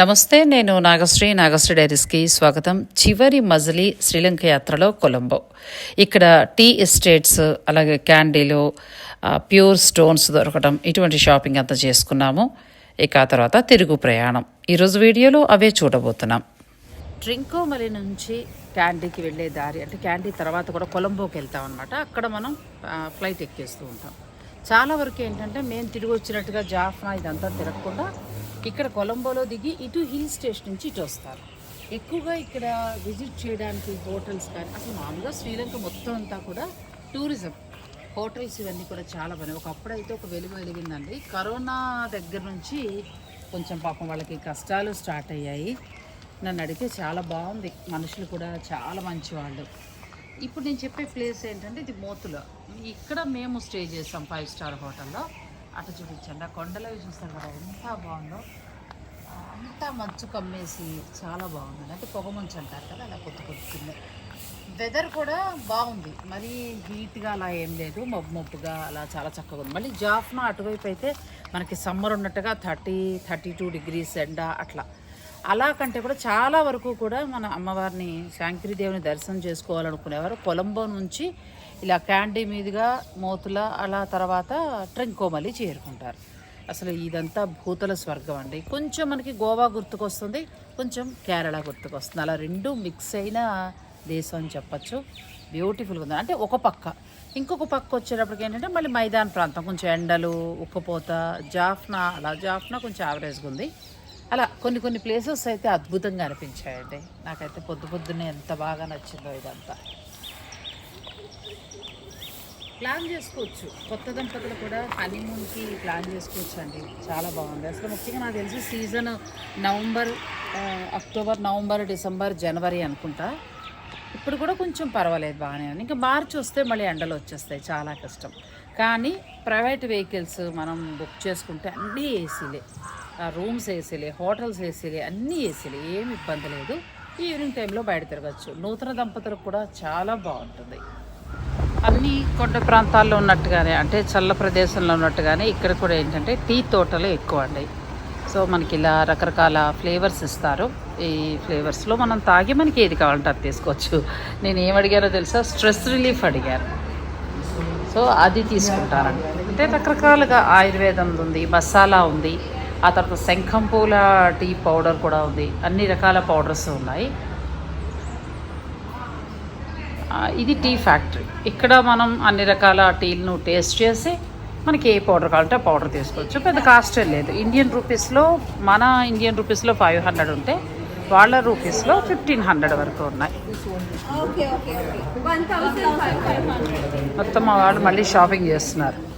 నమస్తే నేను నాగశ్రీ. నాగశ్రీ డైరీస్కి స్వాగతం. చివరి మజిలీ శ్రీలంక యాత్రలో కొలంబో. ఇక్కడ టీ ఎస్టేట్స్ అలాగే క్యాండీలు ప్యూర్ స్టోన్స్ దొరకడం ఇటువంటి షాపింగ్ అంతా చేసుకున్నాము. ఇక ఆ తర్వాత తిరుగు ప్రయాణం. ఈరోజు వీడియోలో అవే చూడబోతున్నాం. ట్రింకోమలి నుంచి క్యాండీకి వెళ్ళే దారి అంటే క్యాండీ తర్వాత కూడా కొలంబోకి వెళ్తాం అనమాట అక్కడ మనం ఫ్లైట్ ఎక్కేస్తూ ఉంటాం. చాలా వరకు ఏంటంటే మేము తిరిగి వచ్చినట్టుగా జాఫ్నా ఇదంతా తిరగకుండా ఇక్కడ కొలంబోలో దిగి ఇటు హిల్ స్టేషన్ నుంచి ఇటు వస్తారు. ఎక్కువగా ఇక్కడ విజిట్ చేయడానికి హోటల్స్ కానీ అసలు మామూలుగా శ్రీలంక మొత్తం అంతా కూడా టూరిజం. హోటల్స్ ఇవన్నీ కూడా చాలా బాగున్నాయి. ఒకప్పుడు అయితే ఒక వెలుగు వెలిగిందండి. కరోనా దగ్గర నుంచి కొంచెం పాపం వాళ్ళకి కష్టాలు స్టార్ట్ అయ్యాయి. నన్ను అడిగితే చాలా బాగుంది. మనుషులు కూడా చాలా మంచి వాళ్ళు ఇప్పుడు నేను చెప్పే ప్లేస్ ఏంటంటే ఇది మోతుల. ఇక్కడ మేము స్టే చేసాం ఫైవ్ స్టార్ హోటల్లో. అటు చూపించండి. ఆ కొండలవి అవి చూస్తారు కదా ఎంత బాగుందో. అంతా మంచు కమ్మేసి చాలా బాగుంది. అంటే పొగ మంచు అంటారు కదా అలా కొత్త కొద్దుకుంది వెదర్ కూడా బాగుంది. మరీ హీట్గా అలా ఏం లేదు. మబ్బు మబ్బుగా అలా చాలా చక్కగా ఉంది. మళ్ళీ జాఫ్నా అటువైపు అయితే మనకి సమ్మర్ ఉన్నట్టుగా థర్టీ థర్టీ టూ డిగ్రీస్ ఎండ అట్లా. అలా కంటే కూడా చాలా వరకు కూడా మన అమ్మవారిని శాంకరీదేవిని దర్శనం చేసుకోవాలనుకునేవారు. కొలంబో నుంచి ఇలా క్యాండీ మీదుగా మోతుల అలా తర్వాత ట్రింకోమలి చేరుకుంటారు. అసలు ఇదంతా భూతల స్వర్గం అండి. కొంచెం మనకి గోవా గుర్తుకొస్తుంది కొంచెం కేరళ గుర్తుకొస్తుంది. అలా రెండు మిక్స్ అయిన దేశం అని చెప్పచ్చు. బ్యూటిఫుల్గా ఉంది. అంటే ఒక పక్క. ఇంకొక పక్క వచ్చేటప్పటికి ఏంటంటే మళ్ళీ మైదాన ప్రాంతం కొంచెం ఎండలు ఉక్కపోత జాఫ్నా అలా జాఫ్నా కొంచెం యావరేజ్గా ఉంది. అలా కొన్ని కొన్ని ప్లేసెస్ అయితే అద్భుతంగా అనిపించాయండి. నాకైతే పొద్దు పొద్దున్నే ఎంత బాగా నచ్చిందో ఇదంతా. ప్లాన్ చేసుకోవచ్చు. కొత్త దంపతులు కూడా హనీమూన్కి ప్లాన్ చేసుకోవచ్చు అండి చాలా బాగుంది. అసలు ముఖ్యంగా నాకు తెలిసి season November October November December జనవరి అనుకుంటా. ఇప్పుడు కూడా కొంచెం పర్వాలేదు బాగానే ఉంది. ఇంకా మార్చి వస్తే మళ్ళీ ఎండలు వచ్చేస్తాయి. చాలా కష్టం. కానీ ప్రైవేట్ వెహికల్స్ మనం బుక్ చేసుకుంటే అన్నీ ఏసీలే. రూమ్స్ ఏసీలే హోటల్స్ ఏసీలే అన్నీ ఏసీలే. ఏమి ఇబ్బంది లేదు. ఈవినింగ్ టైంలో బయట తిరగచ్చు. నూతన దంపతులకు కూడా చాలా బాగుంటుంది. అన్ని కొండ ప్రాంతాల్లో ఉన్నట్టుగానే అంటే చల్ల ప్రదేశంలో ఉన్నట్టుగానే ఇక్కడ కూడా ఏంటంటే టీ తోటలు ఎక్కువ అండి. సో మనకి ఇలా రకరకాల ఫ్లేవర్స్ ఇస్తారు. ఈ ఫ్లేవర్స్లో మనం తాగి మనకి ఏది కావాలంటే అది తీసుకోవచ్చు. నేను ఏం అడిగానో తెలుసా? స్ట్రెస్ రిలీఫ్ అడిగాను సో అది తీసుకుంటానండి అంటే రకరకాలుగా ఆయుర్వేదం ఉంది మసాలా ఉంది ఆ తర్వాత శంఖం పూల టీ పౌడర్ కూడా ఉంది అన్ని రకాల పౌడర్స్ ఉన్నాయి. ఇది టీ ఫ్యాక్టరీ. ఇక్కడ మనం అన్ని రకాల టీలను టేస్ట్ చేసి మనకి ఏ పౌడర్ కావాలంటే ఆ పౌడర్ తీసుకోవచ్చు. పెద్ద కాస్ట్ లేదు. ఇండియన్ రూపీస్లో మన ఇండియన్ రూపీస్లో ఫైవ్ హండ్రెడ్ ఉంటే వాళ్ళ రూపీస్లో ఫిఫ్టీన్ హండ్రెడ్ వరకు ఉన్నాయి. మొత్తం వాళ్ళు మళ్ళీ షాపింగ్ చేస్తున్నారు.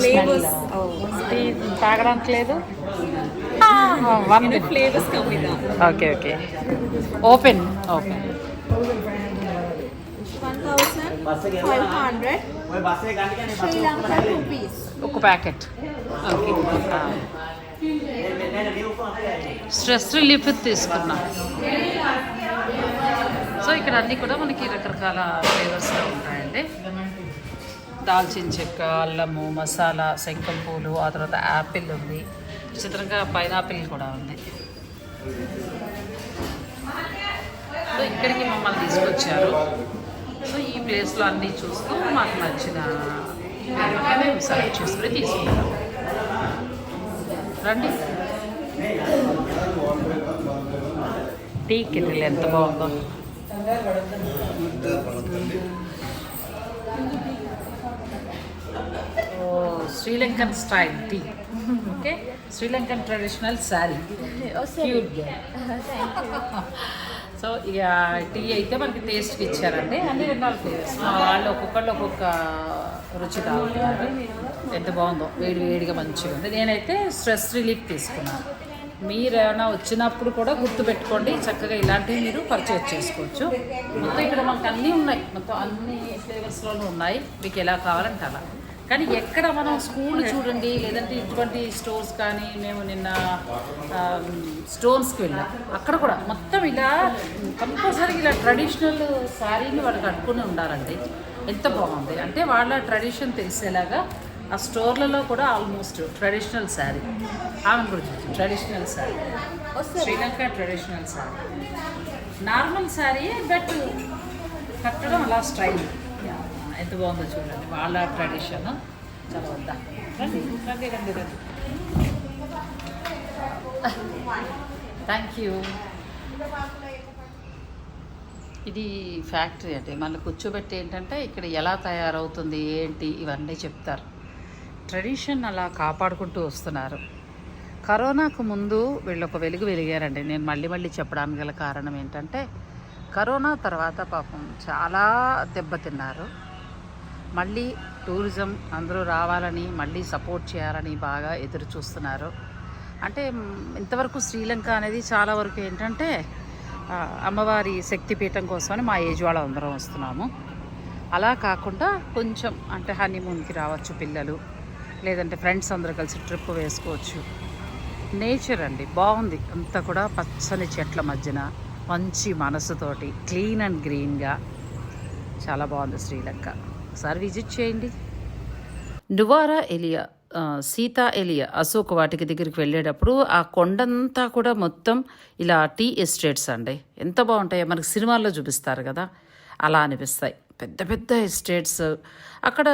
Flavors. Oh. టీ తాగడానికి లేదు. Okay okay. ఓపెన్ ఓపెన్ ఒక ప్యాకెట్. ఓకే స్ట్రెస్ రిలీఫ్ తీసుకున్నా. సో ఇక్కడ అన్నీ కూడా మనకి రకరకాల ఫ్లేవర్స్లో ఉంటాయండి. దాల్చిన చెక్క అల్లము మసాలా శంఖం పూలు ఆ తర్వాత యాపిల్ ఉంది. విచిత్రంగా పైనాపిల్ కూడా ఉంది. సో ఇక్కడికి మమ్మల్ని తీసుకొచ్చారు. సో ఈ ప్లేస్లో అన్నీ చూస్తూ మాకు నచ్చిన మేము సెలెక్ట్ చేసుకుని తీసుకుంటాం. రండి. టీ కిటిల్ ఎంత బాగుందో. ఓ, Sri Lankan style tea. Okay. Sri Lankan traditional sari cute so ఇక టీ అయితే మనకి టేస్ట్కి ఇచ్చారండి. అన్ని రకాల ఫ్లేవర్స్ మా వాళ్ళు ఒక్కొక్కళ్ళు ఒక్కొక్క రుచి తాగుతున్నారు. ఎంత బాగుందో. వేడి వేడిగా మంచిగా ఉంది. నేనైతే స్ట్రెస్ రిలీఫ్ తీసుకున్నాను. మీరు ఏమైనా వచ్చినప్పుడు కూడా గుర్తుపెట్టుకోండి. చక్కగా ఇలాంటివి మీరు పర్చేజ్ చేసుకోవచ్చు. మొత్తం ఇక్కడ మనకు అన్నీ ఉన్నాయి. మొత్తం అన్ని ఫ్లేవర్స్లోనూ ఉన్నాయి. మీకు ఎలా కావాలంటే అలా. కానీ ఎక్కడ మనం స్కూల్ చూడండి లేదంటే ఇటువంటి స్టోర్స్ కానీ మేము నిన్న స్టోన్స్కి వెళ్ళాం. అక్కడ కూడా మొత్తం ఇలా కంపల్సరీ ఇలా ట్రెడిషనల్ శారీని వాళ్ళు కట్టుకుని ఉండాలండి. ఎంత బాగుంది. అంటే వాళ్ళ ట్రెడిషన్ తెలిసేలాగా ఆ స్టోర్లలో కూడా ఆల్మోస్ట్ ట్రెడిషనల్ శారీ. ఆమె గురించి traditional sari. Sri Lanka traditional sari. Normal sari but కట్టడం అలా స్టైల్. ఎంత బాగుందో చూడండి. వాళ్ళ ట్రెడిషన్ చాలా వద్దా రండి రండి రండి రండి. థ్యాంక్ యూ ఇది ఫ్యాక్టరీ అంటే మళ్ళీ కూర్చోబెట్టి ఏంటంటే ఇక్కడ ఎలా తయారవుతుంది ఏంటి ఇవన్నీ చెప్తారు. ట్రెడిషన్ అలా కాపాడుకుంటూ వస్తున్నారు. కరోనాకు ముందు వీళ్ళు ఒక వెలుగు వెలిగారండి. నేను మళ్ళీ మళ్ళీ చెప్పడానికి గల కారణం ఏంటంటే కరోనా తర్వాత పాపం చాలా దెబ్బతిన్నారు. మళ్ళీ టూరిజం అందరూ రావాలని మళ్ళీ సపోర్ట్ చేయాలని బాగా ఎదురు చూస్తున్నారు. అంటే ఇంతవరకు శ్రీలంక అనేది చాలా వరకు ఏంటంటే అమ్మవారి శక్తిపీఠం కోసమని మా ఏజ్ వాళ్ళ అందరం వస్తున్నాము. అలా కాకుండా కొంచెం అంటే హనీమూన్కి రావచ్చు పిల్లలు లేదంటే ఫ్రెండ్స్ అందరూ కలిసి ట్రిప్ వేసుకోవచ్చు. నేచర్ అండి బాగుంది. అంతా కూడా పచ్చని చెట్ల మధ్యన మంచి మనసుతోటి క్లీన్ అండ్ గ్రీన్గా. చాలా బాగుంది శ్రీలంక. ఒకసారి విజిట్ చేయండి. నువారా ఎలియా? సీతా ఎలియా అశోక్ వాటికి దగ్గరికి వెళ్ళేటప్పుడు ఆ కొండంతా కూడా మొత్తం ఇలా టీ ఎస్టేట్స్ అండి. ఎంత బాగుంటాయో మనకి సినిమాల్లో చూపిస్తారు కదా. అలా అనిపిస్తాయి. పెద్ద పెద్ద ఎస్టేట్స్. అక్కడ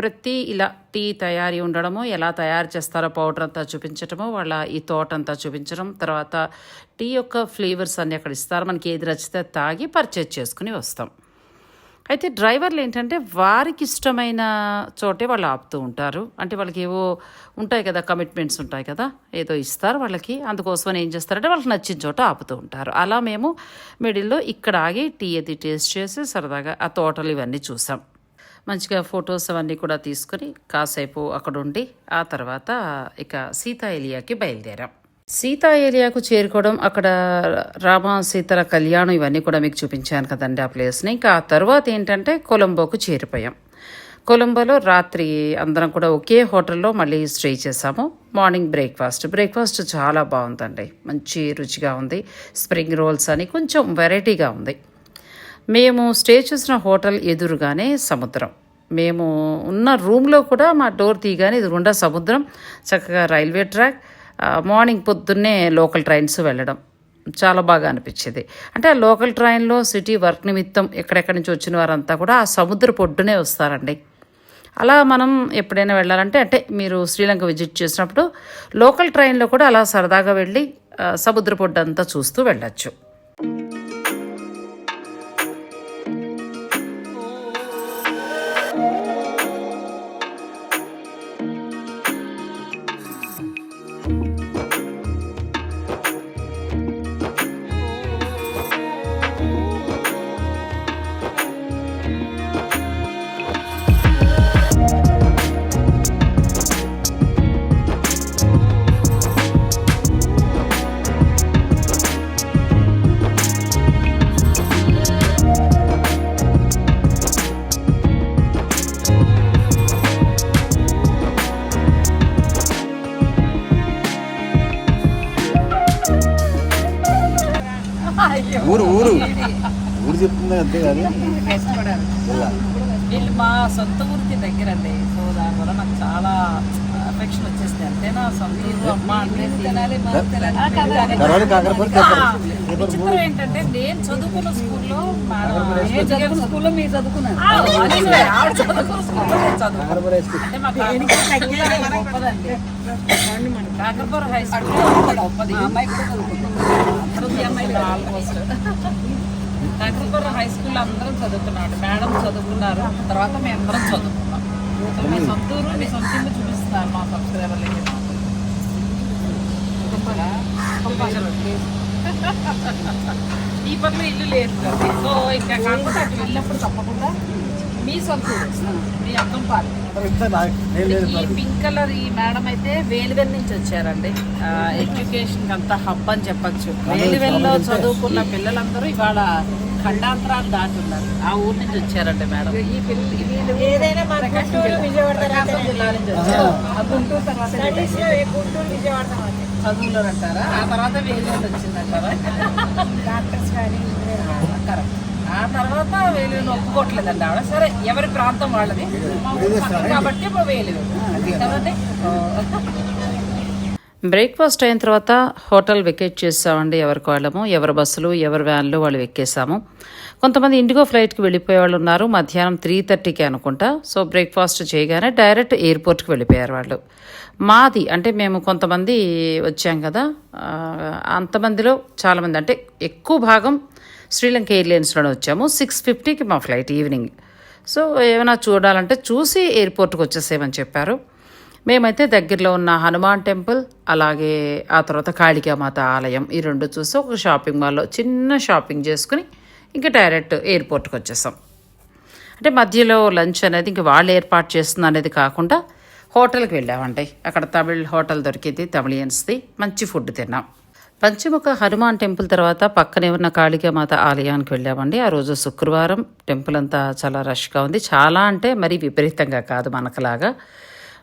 ప్రతి ఇలా టీ తయారీ ఉండడము ఎలా తయారు చేస్తారో పౌడర్ అంతా చూపించటము వాళ్ళ ఈ తోట అంతా చూపించడం తర్వాత టీ యొక్క ఫ్లేవర్స్ అన్నీ అక్కడ ఇస్తారు. మనకి ఏది నచ్చితే తాగి పర్చేజ్ చేసుకుని వస్తాం. అయితే డ్రైవర్లు ఏంటంటే వారికి ఇష్టమైన చోటే వాళ్ళు ఆపుతూ ఉంటారు. అంటే వాళ్ళకి ఏవో ఉంటాయి కదా కమిట్మెంట్స్ ఉంటాయి కదా ఏదో ఇస్తారు వాళ్ళకి. అందుకోసం ఏం చేస్తారంటే వాళ్ళకి నచ్చిన చోట ఆపుతూ ఉంటారు. అలా మేము మిడిల్లో ఇక్కడ ఆగి టీ అది టేస్ట్ చేసి సరదాగా ఆ తోటలు ఇవన్నీ చూసాం. మంచిగా ఫొటోస్ అవన్నీ కూడా తీసుకొని కాసేపు అక్కడ ఉండి ఆ తర్వాత ఇక సీతా ఏలియాకి బయలుదేరాం. సీతా ఏరియాకు చేరుకోవడం అక్కడ రామ సీతల కళ్యాణం ఇవన్నీ కూడా మీకు చూపించాను కదండి ఆ ప్లేస్ని ఇంకా ఆ తర్వాత ఏంటంటే కొలంబోకు చేరిపోయాం. కొలంబోలో రాత్రి అందరం కూడా ఒకే హోటల్లో మళ్ళీ స్టే చేసాము మార్నింగ్ బ్రేక్ఫాస్ట్. బ్రేక్ఫాస్ట్ చాలా బాగుందండి. మంచి రుచిగా ఉంది. స్ప్రింగ్ రోల్స్ అని కొంచెం వెరైటీగా ఉంది. మేము స్టే చేసిన హోటల్ ఎదురుగానే సముద్రం. మేము ఉన్న రూమ్లో కూడా మా డోర్ తీయగానే ఎదురుగుండా సముద్రం. చక్కగా రైల్వే ట్రాక్. మార్నింగ్ పొద్దున్నే లోకల్ ట్రైన్స్ వెళ్ళడం. చాలా బాగా అనిపించేది. అంటే ఆ లోకల్ ట్రైన్లో సిటీ వర్క్ నిమిత్తం ఎక్కడెక్కడి నుంచి వచ్చిన వారంతా కూడా ఆ సముద్ర పొడ్డునే వస్తారండి. అలా మనం ఎప్పుడైనా వెళ్ళాలంటే అంటే మీరు శ్రీలంక విజిట్ చేసినప్పుడు లోకల్ ట్రైన్లో కూడా అలా సరదాగా వెళ్ళి సముద్ర పొడ్డంతా చూస్తూ వెళ్ళచ్చు. ఊరు చెప్తుంది? అంతే కానీ. వీళ్ళు మా సొంత ఊరికి దగ్గర అండి సో దానివల్ల నాకు చాలా అఫెక్షన్ వచ్చేసింది అంతేనా సొంత ఊరు. అమ్మ అంటే విచిత్రం ఏంటంటే నేను చదువుకున్న స్కూల్లో స్కూల్లో మీరు చదువుకున్నారు. ఆవిడ చదువుకున్న స్కూల్లో నేను చదువుకున్నాను. కాకరపురం అనేది గొప్పదండి కాకరపురం హై స్కూల్ గొప్పది అమ్మాయి కూడా చదువుకుంది అమ్మాయి ఆల్మోస్ట్ కాకరపురం హై స్కూల్ అందరం చదువుకున్నాం మేడం చదువుకున్నారు. తర్వాత మేము అందరం చదువుకున్నాం. మీ సొంత ఊరు మీ సొంత ఇల్లు చూపిస్తున్నారు మా సబ్స్క్రైబర్లకి ఈ పక్కన ఇల్లు లేదు. కదా. సో ఇంకా కాకుండా అటు వెళ్ళినప్పుడు తప్పకుండా మీ సొంత మీ అర్థం పాలి ఈ పింక్ కలర్ ఈ మేడం అయితే వేలువెల్ నుంచి వచ్చారండి. ఎడ్యుకేషన్ అంతా హబ్ అని చెప్పొచ్చు. వేలువెల్లో చదువుకున్న పిల్లలందరూ ఇవాళ ఖండాంతరాలు దాటున్నారు. ఆ ఊరు నుంచి వచ్చారండి మేడం. ఈ పిల్లలు ఏదైనా మన గుంటూరు విజయవాడ ప్రకాశం జిల్లా నుంచి వచ్చారు. ఆ గుంటూరు తర్వాత స్టడీస్లో ఏ గుంటూరు విజయవాడ తర్వాత? చదువులో అంటారా ఆ తర్వాత వేలువెల్ వచ్చిందంటారా డాక్టర్స్ కానీ కరెక్ట్. ఆ తర్వాత వేలు ఒప్పుకోవట్లేదండి ఆవిడ. సరే ఎవరి ప్రాంతం వాళ్ళది? కాబట్టి ఇప్పుడు వేలు కదండి బ్రేక్ఫాస్ట్ అయిన తర్వాత హోటల్ వెకేట్ చేసామండి ఎవరికి వాళ్ళము ఎవరి బస్సులు ఎవరి వ్యాన్లు వాళ్ళు ఎక్కేసాము కొంతమంది ఇండిగో ఫ్లైట్కి వెళ్ళిపోయే వాళ్ళు ఉన్నారు. మధ్యాహ్నం త్రీ థర్టీకి అనుకుంటా. సో బ్రేక్ఫాస్ట్ చేయగానే డైరెక్ట్ ఎయిర్పోర్ట్కి వెళ్ళిపోయారు వాళ్ళు. మాది అంటే మేము కొంతమంది వచ్చాం కదా. అంతమందిలో చాలామంది అంటే ఎక్కువ భాగం శ్రీలంక ఎయిర్లైన్స్లోనే వచ్చాము. సిక్స్ ఫిఫ్టీకి మా ఫ్లైట్ ఈవినింగ్. సో ఏమైనా చూడాలంటే చూసి ఎయిర్పోర్ట్కి వచ్చేసేయమని చెప్పారు. మేమైతే దగ్గరలో ఉన్న హనుమాన్ టెంపుల్ అలాగే ఆ తర్వాత కాళికామాత ఆలయం ఈ రెండు చూసి ఒక షాపింగ్ మాల్లో చిన్న షాపింగ్ చేసుకుని ఇంకా డైరెక్ట్ ఎయిర్పోర్ట్కి వచ్చేసాం. అంటే మధ్యలో లంచ్ అనేది ఇంక వాళ్ళు ఏర్పాటు చేస్తుంది అనేది కాకుండా హోటల్కి వెళ్ళామండి. అక్కడ తమిళ్ హోటల్ దొరికింది తమిళియన్స్ది. మంచి ఫుడ్ తిన్నాం. పంచముఖ హనుమాన్ టెంపుల్ తర్వాత పక్కనే ఉన్న కాళికామాత ఆలయానికి వెళ్ళామండి. ఆ రోజు శుక్రవారం టెంపుల్ అంతా చాలా రష్గా ఉంది. చాలా అంటే మరీ విపరీతంగా కాదు మనకులాగా.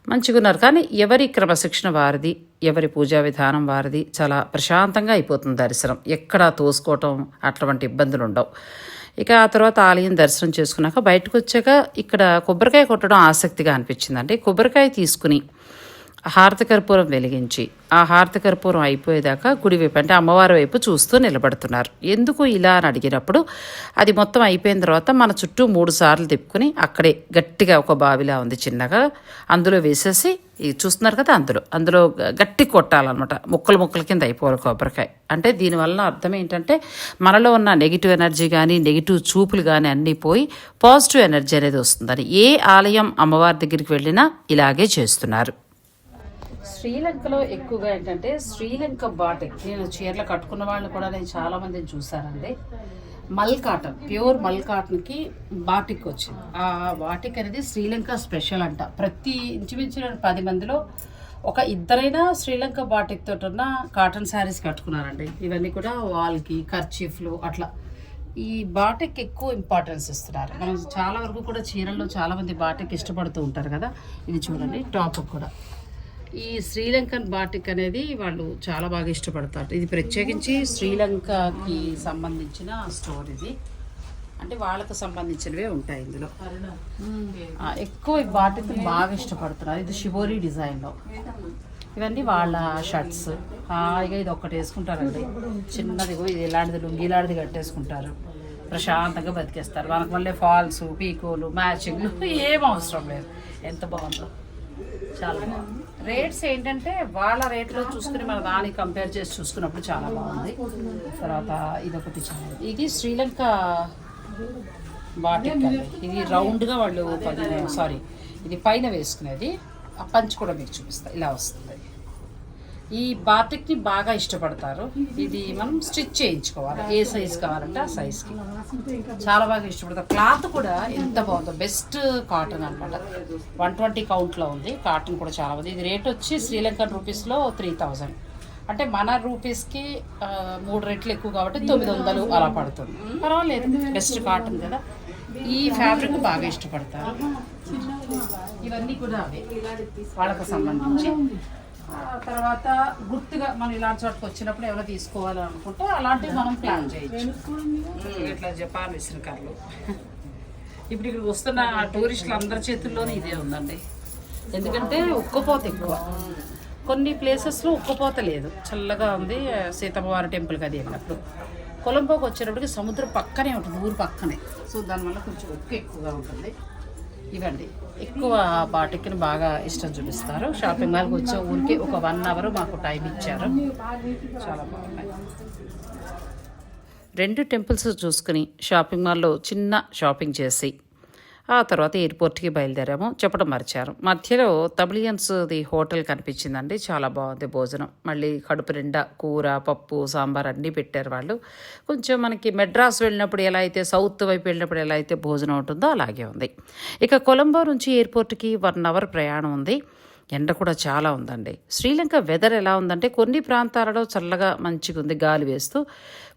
మంచిగా ఉన్నారు కానీ ఎవరి క్రమశిక్షణ వారిది ఎవరి పూజా విధానం వారిది చాలా ప్రశాంతంగా అయిపోతుంది దర్శనం. ఎక్కడ తోసుకోవటం అటువంటి ఇబ్బందులు ఉండవు ఇక ఆ తర్వాత ఆలయం దర్శనం చేసుకున్నాక బయటకు వచ్చాక ఇక్కడ కొబ్బరికాయ కొట్టడం ఆసక్తిగా అనిపించిందండి. కొబ్బరికాయ తీసుకుని హారతకర్పూరం వెలిగించి ఆ హారతకర్పూరం అయిపోయేదాకా గుడి వైపు అంటే అమ్మవారి వైపు చూస్తూ నిలబడుతున్నారు. ఎందుకు ఇలా అని అడిగినప్పుడు అది మొత్తం అయిపోయిన తర్వాత మన చుట్టూ మూడు సార్లు తిప్పుకుని అక్కడే గట్టిగా ఒక బావిలా ఉంది చిన్నగా. అందులో వేసేసి చూస్తున్నారు కదా అందులో. అందులో గట్టి కొట్టాలన్నమాట. ముక్కలు ముక్కల కింద అయిపోవాలి కొబ్బరికాయ. అంటే దీనివల్ల అర్థం ఏంటంటే మనలో ఉన్న నెగిటివ్ ఎనర్జీ కానీ నెగిటివ్ చూపులు కానీ అన్నీ పోయి పాజిటివ్ ఎనర్జీ అనేది వస్తుందని ఏ ఆలయం అమ్మవారి దగ్గరికి వెళ్ళినా ఇలాగే చేస్తున్నారు. శ్రీలంకలో ఎక్కువగా ఏంటంటే శ్రీలంక బాటిక్ నేను చీరలు కట్టుకున్న వాళ్ళు కూడా నేను చాలా మందిని చూసానండి మల్ కాటన్ ప్యూర్ మల్ కాటన్కి బాటిక్ వచ్చింది. ఆ బాటిక్ అనేది శ్రీలంక స్పెషల్ అంట. ప్రతి ఇంచుమించు పది మందిలో ఒక ఇద్దరైనా శ్రీలంక బాటిక్ తోటి ఉన్న కాటన్ శారీస్ కట్టుకున్నారండి. ఇవన్నీ కూడా వాల్కి కర్చీఫ్లు అట్లా. ఈ బాటిక్ ఎక్కువ ఇంపార్టెన్స్ ఇస్తున్నారు. మనం చాలా వరకు కూడా చీరల్లో చాలామంది బాటిక్ ఇష్టపడుతూ ఉంటారు కదా. ఇది చూడండి టాప్ కూడా. ఈ శ్రీలంకన్ బాటిక్ అనేది వాళ్ళు చాలా బాగా ఇష్టపడతారు. ఇది ప్రత్యేకించి శ్రీలంకకి సంబంధించిన స్టోర్ ఇది. అంటే వాళ్ళకు సంబంధించినవే ఉంటాయి ఇందులో. ఎక్కువ ఈ బాటిక్ బాగా ఇష్టపడుతున్నారు. ఇది షిబోరి డిజైన్లో. ఇవన్నీ వాళ్ళ షర్ట్స్. హాయిగా ఇది ఒక్కటి వేసుకుంటారండి. చిన్నది ఇది ఇలాంటిది లుంగిలాంటిది కట్టేసుకుంటారు. ప్రశాంతంగా బతికేస్తారు. మనకు మళ్ళీ ఫాల్స్ పీకోలు మ్యాచింగ్లు ఏం అవసరం లేదు. ఎంత బాగుందో. చాలా బాగుంది. రేట్స్ ఏంటంటే వాళ్ళ రేట్లో చూసుకుని మన దానికి కంపేర్ చేసి చూసుకున్నప్పుడు చాలా బాగుంది. తర్వాత ఇది ఒకటి చాలా ఇది శ్రీలంక అండి ఇది రౌండ్గా వాళ్ళు సారీ ఇది పైన వేసుకునేది. ఆ పంచ్ కూడా మీకు చూపిస్తా. ఇలా వస్తుంది. ఈ బాటిక్ని బాగా ఇష్టపడతారు. ఇది మనం స్టిచ్ చేయించుకోవాలి. ఏ సైజ్ కావాలంటే ఆ సైజ్కి. చాలా బాగా ఇష్టపడతారు. క్లాత్ కూడా ఎంత బాగుందో. బెస్ట్ కాటన్ అనమాట వన్ ట్వంటీ కౌంట్లో ఉంది. కాటన్ కూడా చాలా బాగుంది. ఇది రేట్ వచ్చి శ్రీలంకన్ రూపీస్లో త్రీ థౌజండ్. అంటే మన రూపీస్కి మూడు రెట్లు ఎక్కువ కాబట్టి తొమ్మిది వందలు అలా పడుతుంది. పర్వాలేదు. బెస్ట్ కాటన్ కదా. ఈ ఫ్యాబ్రిక్ బాగా ఇష్టపడతారు. ఇవన్నీ కూడా అవే. వాళ్ళకు సంబంధించి. తర్వాత గుర్తుగా మనం ఇలాంటి చోటుకు వచ్చినప్పుడు ఎవరో తీసుకోవాలి అనుకుంటే అలాంటివి మనం ప్లాన్ చేయొచ్చు. ఇట్లా జపాన్ విసిరికర్లు ఇప్పుడు ఇక్కడ వస్తున్న టూరిస్టులు అందరి చేతుల్లోనే ఇదే ఉందండి. ఎందుకంటే ఉక్కపోత ఎక్కువ. కొన్ని ప్లేసెస్లో ఉక్కపోత లేదు. చల్లగా ఉంది. సీతమ్మవారి టెంపుల్కి అది వెళ్ళినప్పుడు. కొలంబోకి వచ్చేటప్పటికి సముద్రం పక్కనే ఉంటుంది. ఊరు పక్కనే. సో దానివల్ల కొంచెం ఉక్కు ఎక్కువగా ఉంటుంది. ఇవండి. ఎక్కువ బాటిక్ని బాగా ఇష్టం చూపిస్తారు. షాపింగ్ మాల్కి వచ్చే ఊరికి ఒక వన్ అవర్ మాకు టైం ఇచ్చారు. చాలా బాగున్నాయి. రెండు టెంపుల్స్ చూసుకుని షాపింగ్ మాల్లో చిన్న షాపింగ్ చేసి ఆ తర్వాత ఎయిర్పోర్ట్కి బయలుదేరాము. చెప్పడం మర్చారు. మధ్యలో తబిలియన్స్ది హోటల్ కనిపించిందండి. చాలా బాగుంది భోజనం. మళ్ళీ కడుపు నిండా కూర పప్పు సాంబార్ అన్నీ పెట్టారు వాళ్ళు. కొంచెం మనకి మెడ్రాస్ వెళ్ళినప్పుడు ఎలా అయితే సౌత్ వైపు వెళ్ళినప్పుడు ఎలా అయితే భోజనం ఉంటుందో అలాగే ఉంది. ఇక కొలంబో నుంచి ఎయిర్పోర్ట్కి వన్ అవర్ ప్రయాణం ఉంది. ఎండ కూడా చాలా ఉందండి. శ్రీలంక వెదర్ ఎలా ఉందంటే కొన్ని ప్రాంతాలలో చల్లగా మంచిగా ఉంది గాలి వేస్తూ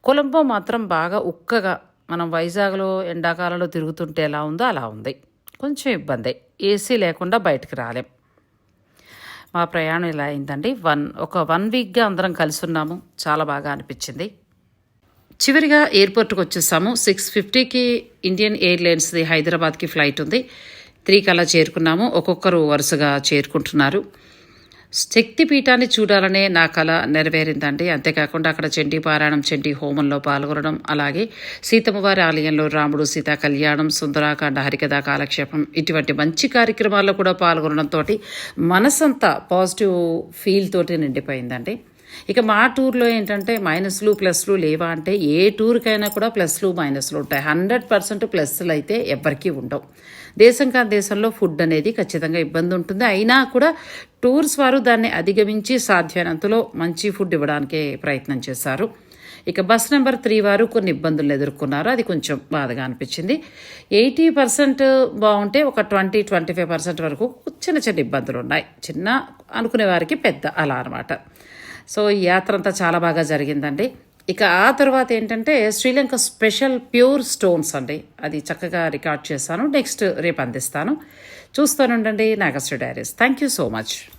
కొలంబో మాత్రం బాగా ఉక్కగా మనం వైజాగ్లో ఎండాకాలంలో తిరుగుతుంటే ఎలా ఉందో అలా ఉంది. కొంచెం ఇబ్బంది. ఏసీ లేకుండా బయటికి రాలేం. మా ప్రయాణం ఇలా అయిందండి. వన్ ఒక వన్ వీక్గా అందరం కలిసి ఉన్నాము. చాలా బాగా అనిపించింది. చివరిగా ఎయిర్పోర్ట్కి వచ్చేసాము. సిక్స్ ఫిఫ్టీకి ఇండియన్ ఎయిర్లైన్స్ది హైదరాబాద్కి ఫ్లైట్ ఉంది. త్రీ కల్లా చేరుకున్నాము. ఒక్కొక్కరు వరుసగా చేరుకుంటున్నారు. శక్తిపీఠాన్ని చూడాలనే నా కళ నెరవేరిందండి. అంతేకాకుండా అక్కడ చండీ పారాయణం చండీ హోమంలో పాల్గొనడం అలాగే సీతమ్మవారి ఆలయంలో రాముడు సీత కళ్యాణం సుందరాకాండ హరికథ కాలక్షేపం ఇటువంటి మంచి కార్యక్రమాల్లో కూడా పాల్గొనడంతో మనసంతా పాజిటివ్ ఫీల్ తోటి నిండిపోయిందండి. ఇక మా టూర్లో ఏంటంటే మైనస్లు ప్లస్లు లేవా అంటే ఏ టూర్కైనా కూడా ప్లస్లు మైనస్లు ఉంటాయి. హండ్రెడ్ పర్సెంట్ ప్లస్లు అయితే ఎవ్వరికీ ఉండవు. దేశం కాని దేశంలో ఫుడ్ అనేది ఖచ్చితంగా ఇబ్బంది ఉంటుంది. అయినా కూడా టూర్స్ వారు దాన్ని అధిగమించి సాధ్యమైనంతలో మంచి ఫుడ్ ఇవ్వడానికే ప్రయత్నం చేశారు. ఇక బస్ నెంబర్ త్రీ వారు కొన్ని ఇబ్బందులు ఎదుర్కొన్నారు. అది కొంచెం బాధగా అనిపించింది. ఎయిటీ పర్సెంట్ బాగుంటే ఒక ట్వంటీ ట్వంటీ ఫైవ్ పర్సెంట్ వరకు చిన్న చిన్న ఇబ్బందులు ఉన్నాయి. చిన్న అనుకునే వారికి పెద్ద అలా అనమాట సో ఈ యాత్ర అంతా చాలా బాగా జరిగిందండి. ఇక ఆ తర్వాత ఏంటంటే శ్రీలంక స్పెషల్ ప్యూర్ స్టోన్స్ అండి. అది చక్కగా రికార్డ్ చేశాను. నెక్స్ట్ రేపు అందిస్తాను. చూస్తానుండండి Nagasri diaries. Thank you so much.